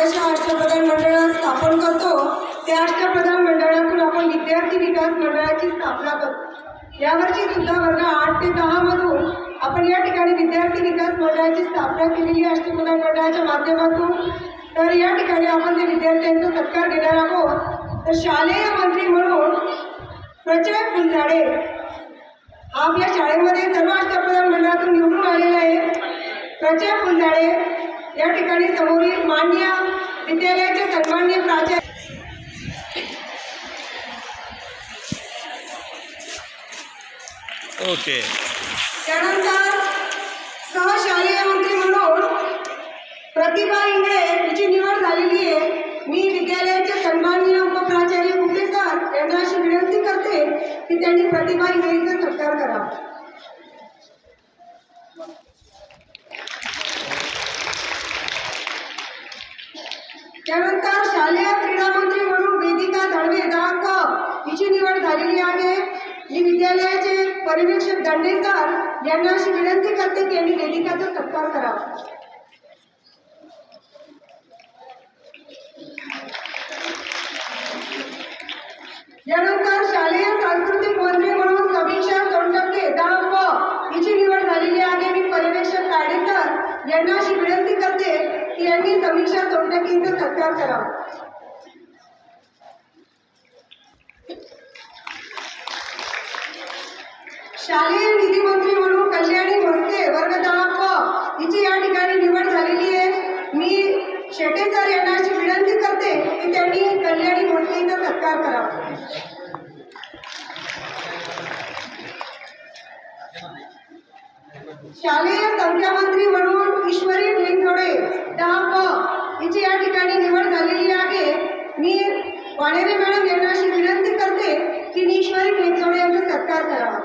राज्याच्या अष्टप्रधान मंडळ स्थापन करतो. त्या अष्टप्रधान मंडळातून आपण विद्यार्थी विकास मंडळाची स्थापना करतो. यावर्षी सुद्धा वर्ग आठ ते दहा मधून आपण या ठिकाणी विद्यार्थी विकास मंडळाची स्थापना केलेली अष्टप्रधान मंडळाच्या माध्यमातून. तर या ठिकाणी आपण ते विद्यार्थ्यांचा सत्कार घेणार आहोत तर शालेय मंत्री म्हणून प्रचय फुलझाडे हा आपल्या शाळेमध्ये सर्व अष्टप्रधान मंडळातून निवडून आलेला आहे प्रचय फुलझाडे या ठिकाणी समोरील मान्य विद्यालयाचे सन्मान्य प्राचार्य ओके. त्यानंतर सहशालेय मंत्री म्हणून प्रतिभा इंगळे हिची निवड झालेली आहे. मी विद्यालयाचे सन्माननीय उपप्राचार्य कुटे सर यांना अशी विनंती करते की त्यांनी प्रतिभा इंगळेचा सत्कार करावा. त्यानंतर शालेय क्रीडा मंत्री म्हणून वेदिका दळवे दहाक हिची निवड झालेली आहे. ही विद्यालयाचे पर्यवेक्षक दंडेकर यांना अशी विनंती करते की यांनी वेदिकाचा सत्कार करावा यानंतर शालेय सांस्कृतिक मंत्री म्हणून समीक्षा सोनटक्के दहाक हिची निवड झालेली आहे मी पर्यवेक्षक काडे सर यांना अशी विनंती करते की यांनी समीक्षा सोनटक्केंचा सत्कार शालेय निधी मंत्री म्हणून कल्याणी म्हस्के वर्ग दहा क हिची या ठिकाणी निवड झालेली आहे. मी शेटे सर यांना अशी विनंती करते की त्यांनी कल्याणी म्हस्केचा सत्कार करावा शालेय संख्या मंत्री म्हणून ईश्वरी ढेंगोडे दहा क हिची या ठिकाणी निवड झालेली आहे. मी वाणेरे मॅडम यांना अशी विनंती करते की मी ईश्वरी ढेंगोडे यांचा सत्कार करावा.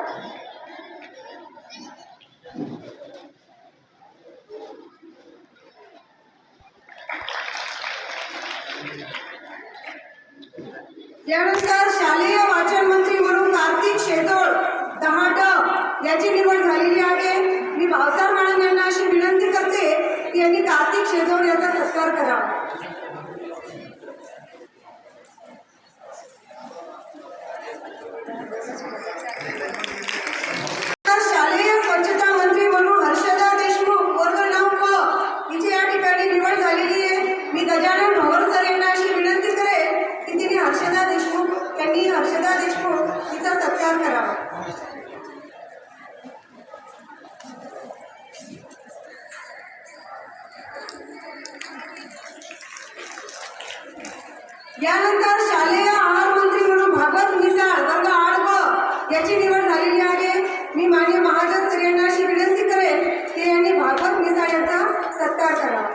यानंतर शालेय वाचन मंत्री म्हणून कार्तिक शेजोळ दहा ड याची निवड झालेली आहे मी भावसार मॅडम यांना अशी विनंती करते यांनी कार्तिक शेजवळ याचा सत्कार करावा तर शालेय स्वच्छता मंत्री म्हणून हर्षदा देशमुख वर्ग नऊ क हिची या ठिकाणी निवड झालेली आहे मी गजानन भवर सर यांना अशी विनंती करेन की तिने हर्षदा देशमुख यांनी हर्षदा देशमुख हिचा सत्कार करावा यानंतर शालेय आहार मंत्री म्हणून भागवत मिसाळ वर्ग आठ ब याची निवड झालेली आहे. मी मान्य महाजन सर यांना अशी विनंती करेन की यांनी भागवत मिसाळ यांचा सत्कार करावा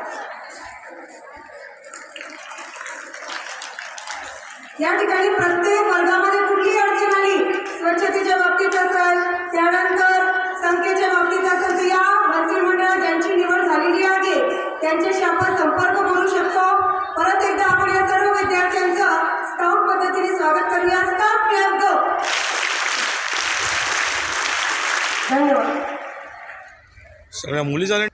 या ठिकाणी प्रत्येक वर्गामध्ये कुठली अडचण आली स्वच्छतेच्या धन्यवाद. सगळ्या मुली झाल्या.